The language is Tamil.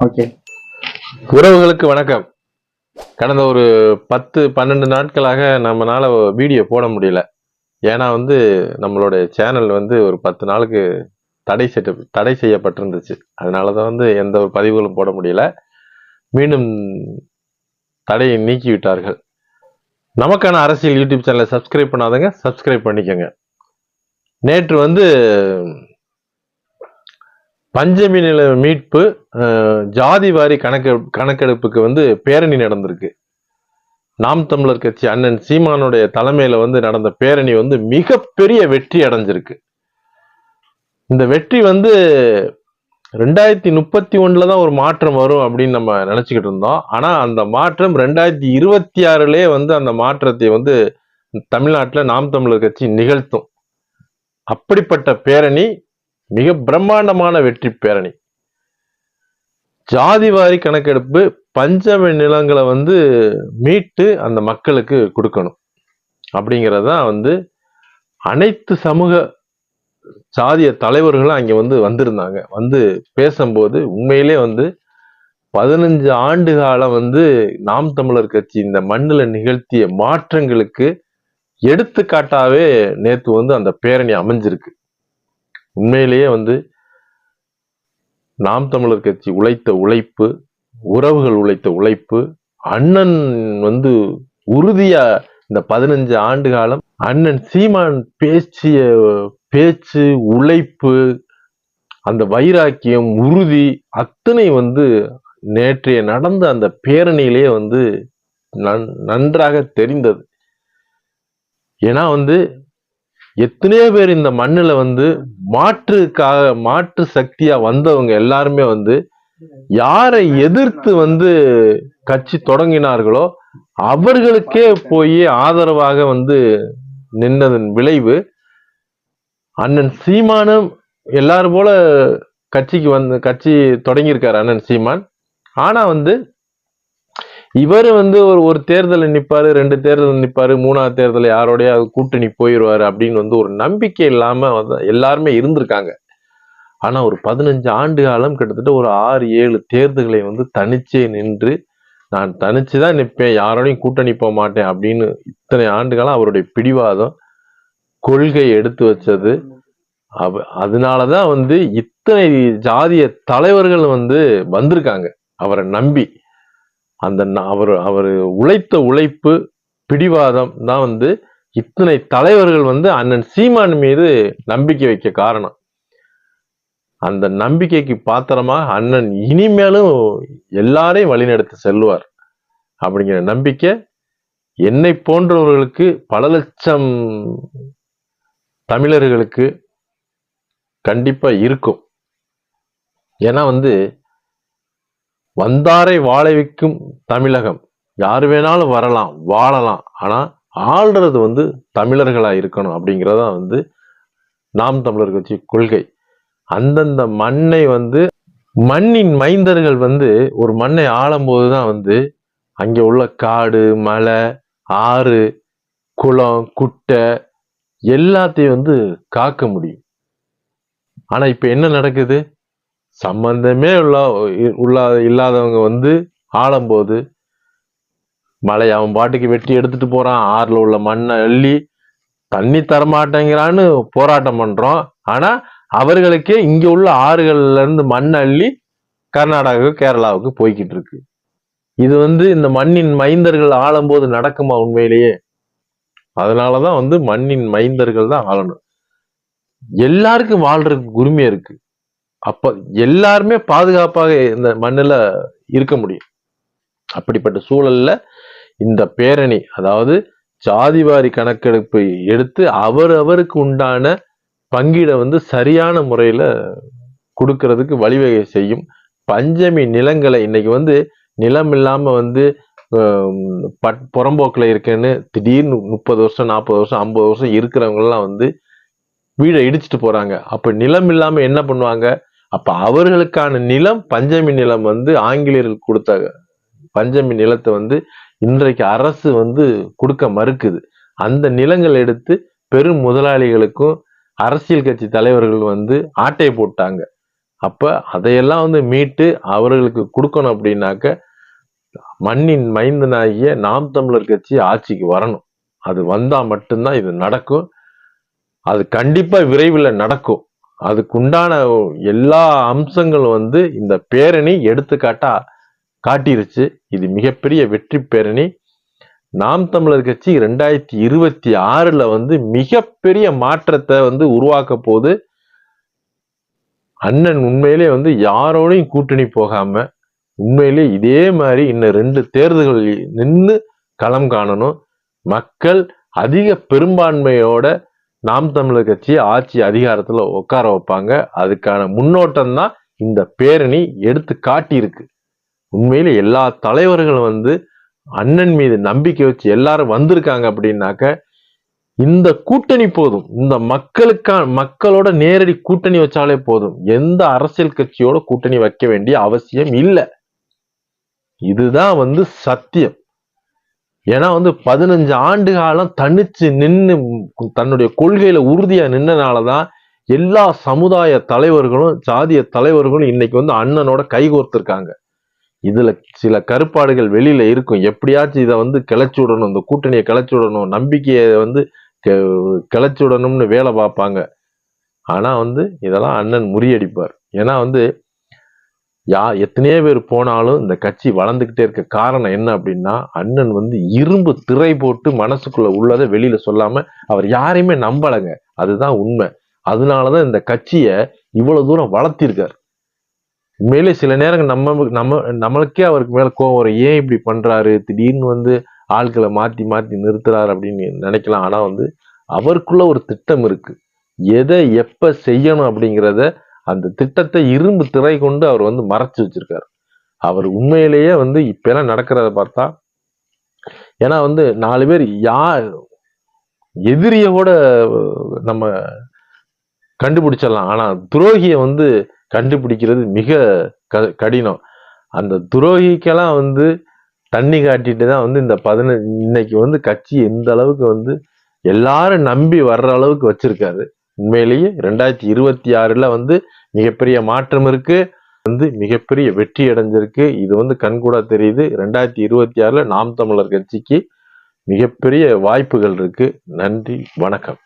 ஓகே. உறவுகளுக்கு வணக்கம். கடந்த ஒரு பத்து பன்னெண்டு நாட்களாக நம்மளால வீடியோ போட முடியல. ஏன்னா வந்து நம்மளுடைய சேனல் வந்து ஒரு பத்து நாளுக்கு தடை செட்டு தடை செய்யப்பட்டிருந்துச்சு. அதனால தான் வந்து எந்த ஒரு பதிவுகளும் போட முடியல. மீண்டும் தடையை நீக்கி விட்டார்கள் நமக்கான அரசியல் யூடியூப் சேனலை சப்ஸ்கிரைப் பண்ணாதங்க சப்ஸ்கிரைப் பண்ணிக்கோங்க. நேற்று வந்து பஞ்சமி நில மீட்பு ஜாதி வாரி கணக்கு கணக்கெடுப்புக்கு வந்து பேரணி நடந்திருக்கு. நாம் தமிழர் கட்சி அண்ணன் சீமானுடைய தலைமையில வந்து நடந்த பேரணி வந்து மிகப்பெரிய வெற்றி அடைஞ்சிருக்கு. இந்த வெற்றி வந்து ரெண்டாயிரத்தி முப்பத்தி ஒன்றில் தான் ஒரு மாற்றம் வரும் அப்படின்னு நம்ம நினைச்சுக்கிட்டு இருந்தோம். ஆனா அந்த மாற்றம் ரெண்டாயிரத்தி இருபத்தி ஆறுலேயே வந்து அந்த மாற்றத்தை வந்து தமிழ்நாட்டில் நாம் தமிழர் கட்சி நிகழ்த்தும். அப்படிப்பட்ட பேரணி மிக பிரம்மாண்டமான வெற்றி பேரணி. ஜாதிவாரி கணக்கெடுப்பு பஞ்சம நிலங்களை வந்து மீட்டு அந்த மக்களுக்கு கொடுக்கணும். அப்படிங்கிறது தான் வந்து அனைத்து சமூக சாதிய தலைவர்களும் அங்கே வந்து வந்திருந்தாங்க. வந்து பேசும்போது உண்மையிலே வந்து பதினஞ்சு ஆண்டு காலம் வந்து நாம் தமிழர் கட்சி இந்த மண்ணில் நிகழ்த்திய மாற்றங்களுக்கு எடுத்துக்காட்டாவே நேற்று வந்து அந்த பேரணி அமைஞ்சிருக்கு. உண்மையிலேயே வந்து நாம் தமிழர் கட்சி உழைத்த உழைப்பு உறவுகள் உழைத்த உழைப்பு அண்ணன் வந்து உறுதியா இந்த பதினஞ்சு ஆண்டு காலம் அண்ணன் சீமான் பேச்சிய பேச்சு உழைப்பு அந்த வைராக்கியம் உறுதி அத்தனை வந்து நேற்றைய நடந்த அந்த பேரணியிலேயே வந்து நன்- நன்றாக தெரிந்தது. ஏன்னா வந்து எத்தனையோ பேர் இந்த மண்ணில் வந்து மாற்றுக்காக மாற்று சக்தியா வந்தவங்க எல்லாருமே வந்து யாரை எதிர்த்து வந்து கட்சி தொடங்கினார்களோ அவர்களுக்கே போய் ஆதரவாக வந்து நின்றதன் விளைவு. அண்ணன் சீமானும் எல்லாரும் போல கட்சிக்கு வந்து கட்சி தொடங்கியிருக்காரு அண்ணன் சீமான். ஆனா வந்து இவர் வந்து ஒரு ஒரு தேர்தலில் நிற்பார் ரெண்டு தேர்தல் நிற்பார் மூணாவது தேர்தல் யாரோடைய கூட்டணி போயிடுவாரு அப்படின்னு வந்து ஒரு நம்பிக்கை இல்லாம வந்து எல்லாருமே இருந்திருக்காங்க. ஆனா ஒரு பதினஞ்சு ஆண்டு காலம் கிட்டத்தட்ட ஒரு ஆறு ஏழு தேர்தல்களை வந்து தனிச்சே நின்று நான் தனிச்சு தான் நிற்பேன் யாரோடையும் கூட்டணி போக மாட்டேன் அப்படின்னு இத்தனை ஆண்டு காலம் அவருடைய பிடிவாதம் கொள்கை எடுத்து வச்சது. அவ அதனாலதான் வந்து இத்தனை ஜாதிய தலைவர்கள் வந்து வந்திருக்காங்க அவரை நம்பி. அந்த அவர் அவர் உழைத்த உழைப்பு பிடிவாதம் தான் வந்து இத்தனை தலைவர்கள் வந்து அண்ணன் சீமான் மீது நம்பிக்கை வைக்க காரணம். அந்த நம்பிக்கைக்கு பாத்திரமாக அண்ணன் இனிமேலும் எல்லாரையும் வழிநடத்தி செல்வார் அப்படிங்கிற நம்பிக்கை என்னை போன்றவர்களுக்கு பல லட்சம் தமிழர்களுக்கு கண்டிப்பாக இருக்கும். ஏன்னா வந்து வந்தாரை வாழ வைக்கும் தமிழகம். யார் வேணாலும் வரலாம் வாழலாம். ஆனால் ஆள்றது வந்து தமிழர்களாக இருக்கணும் அப்படிங்கறத வந்து நாம் தமிழர் கட்சி கொள்கை. அந்தந்த மண்ணை வந்து மண்ணின் மைந்தர்கள் வந்து ஒரு மண்ணை ஆளும்போது தான் வந்து அங்கே உள்ள காடு மலை ஆறு குளம் குட்டை எல்லாத்தையும் வந்து காக்க முடியும். ஆனால் இப்போ என்ன நடக்குது? சம்பந்தமே உள்ள உள்ள இல்லாதவங்க வந்து ஆளும்போது மழை அவன் பாட்டுக்கு வெட்டி எடுத்துட்டு போறான். ஆறுல உள்ள மண்ணை அள்ளி தண்ணி தரமாட்டேங்கிறான்னு போராட்டம் பண்றோம். ஆனா அவர்களுக்கே இங்க உள்ள ஆறுகள்ல இருந்து மண் அள்ளி கர்நாடகாவுக்கு கேரளாவுக்கு போய்கிட்டு இருக்கு. இது வந்து இந்த மண்ணின் மைந்தர்கள் ஆளும்போது நடக்குமா உண்மையிலேயே? அதனாலதான் வந்து மண்ணின் மைந்தர்கள் தான் ஆளணும். எல்லாருக்கும் வாழ்றதுக்கு உரிமை இருக்கு. அப்போ எல்லாருமே பாதுகாப்பாக இந்த மண்ணில் இருக்க முடியும். அப்படிப்பட்ட சூழல்ல இந்த பேரணி அதாவது ஜாதிவாரி கணக்கெடுப்பை எடுத்து அவர் அவருக்கு உண்டான பங்கீடை வந்து சரியான முறையில கொடுக்கறதுக்கு வழிவகை செய்யும் பஞ்சமி நிலங்களை இன்னைக்கு வந்து நிலம் இல்லாம வந்து பட் புறம்போக்கில் இருக்கேன்னு திடீர்னு முப்பது வருஷம் நாற்பது வருஷம் ஐம்பது வருஷம் இருக்கிறவங்கெல்லாம் வந்து வீடை இடிச்சிட்டு போறாங்க. அப்போ நிலம் இல்லாமல் என்ன பண்ணுவாங்க? அப்ப அவர்களுக்கான நிலம் பஞ்சமி நிலம் வந்து ஆங்கிலேயர்கள் கொடுத்த பஞ்சமி நிலத்தை வந்து இன்றைக்கு அரசு வந்து கொடுக்க மறுக்குது. அந்த நிலங்கள் எடுத்து பெரும் முதலாளிகளுக்கும் அரசியல் கட்சி தலைவர்கள் வந்து ஆட்டை போட்டாங்க. அப்ப அதையெல்லாம் வந்து மீட்டு அவர்களுக்கு கொடுக்கணும் அப்படின்னாக்க மண்ணின் மைந்தனாகிய நாம் தமிழர் கட்சி ஆட்சிக்கு வரணும். அது வந்தா மட்டும்தான் இது நடக்கும். அது கண்டிப்பா விரைவில் நடக்கும். அதுக்குண்டான எல்லா அம்சங்களும் வந்து இந்த பேரணி எடுத்துக்காட்டா காட்டிருச்சு. இது மிகப்பெரிய வெற்றி பேரணி. நாம் தமிழர் கட்சி ரெண்டாயிரத்தி இருபத்தி ஆறுல வந்து மிகப்பெரிய மாற்றத்தை வந்து உருவாக்க போது அண்ணன் உண்மையிலே வந்து யாரோடையும் கூட்டணி போகாம உண்மையிலே இதே மாதிரி இன்னும் ரெண்டு தேர்தல்கள் நின்று களம் காணணும். மக்கள் அதிக பெரும்பான்மையோட நாம் தமிழர் கட்சி ஆட்சி அதிகாரத்துல உட்கார வைப்பாங்க. அதுக்கான முன்னோட்டம் தான் இந்த பேரணி எடுத்து காட்டியிருக்கு. உண்மையில எல்லா தலைவர்களும் வந்து அண்ணன் மீது நம்பிக்கை வச்சு எல்லாரும் வந்திருக்காங்க அப்படின்னாக்க இந்த கூட்டணி போதும். இந்த மக்களுக்கான மக்களோட நேரடி கூட்டணி வச்சாலே போதும். எந்த அரசியல் கட்சியோட கூட்டணி வைக்க வேண்டிய அவசியம் இல்லை. இதுதான் வந்து சத்தியம். ஏன்னா வந்து பதினஞ்சு ஆண்டு காலம் தனிச்சு நின்று தன்னுடைய கொள்கையில உறுதியா நின்னனாலதான் எல்லா சமுதாய தலைவர்களும் சாதிய தலைவர்களும் இன்னைக்கு வந்து அண்ணனோட கைகோர்த்திருக்காங்க இதுல சில கருப்பாடுகள் வெளியில இருக்கும். எப்படியாச்சும் இதை வந்து கிளச்சி விடணும் இந்த கூட்டணியை கிளச்சி விடணும் நம்பிக்கையை வந்து கிளச்சி விடணும்னு வேலை பார்ப்பாங்க. ஆனா வந்து இதெல்லாம் அண்ணன் முறியடிப்பார். ஏன்னா வந்து யா எத்தனையோ பேர் போனாலும் இந்த கட்சி வளர்ந்துக்கிட்டே இருக்க காரணம் என்ன அப்படின்னா அண்ணன் வந்து இரும்பு திரை போட்டு மனசுக்குள்ள உள்ளதை வெளியில சொல்லாம அவர் யாரையுமே நம்பலைங்க. அதுதான் உண்மை. அதனாலதான் இந்த கட்சியை இவ்வளவு தூரம் வளர்த்திருக்கார். உண்மையிலே சில நேரங்கள் நம்ம நம்ம நம்மளுக்கே அவருக்கு மேல கோவம் வரும். ஏன் இப்படி பண்றாரு? திடீர்னு வந்து ஆட்களை மாத்தி மாத்தி நிறுத்துறாரு அப்படின்னு நினைக்கலாம். ஆனா வந்து அவருக்குள்ள ஒரு திட்டம் இருக்கு. எதை எப்ப செய்யணும் அப்படிங்கிறத அந்த திட்டத்தை இரும்பு திரை கொண்டு அவர் வந்து மறைச்சு வச்சிருக்காரு. அவர் உண்மையிலேயே வந்து இப்பெல்லாம் நடக்கிறத பார்த்தா ஏன்னா வந்து நாலு பேர் யார் எதிரியை கூட நம்ம கண்டுபிடிச்சிடலாம். ஆனால் துரோகியை வந்து கண்டுபிடிக்கிறது மிக க கடினம். அந்த துரோகிக்கெல்லாம் வந்து தண்ணி காட்டிட்டு தான் வந்து இந்த பதினஞ்சு இன்னைக்கு வந்து கட்சி எந்த அளவுக்கு வந்து எல்லாரும் நம்பி வர்ற அளவுக்கு வச்சிருக்காரு. உண்மையிலேயே ரெண்டாயிரத்தி இருபத்தி ஆறில் வந்து மிகப்பெரிய மாற்றம் இருக்கு. வந்து மிகப்பெரிய வெற்றி அடைஞ்சிருக்கு. இது வந்து கண்கூடா தெரியுது. ரெண்டாயிரத்தி இருபத்தி ஆறில் நாம் தமிழர் கட்சிக்கு மிகப்பெரிய வாய்ப்புகள் இருக்கு. நன்றி. வணக்கம்.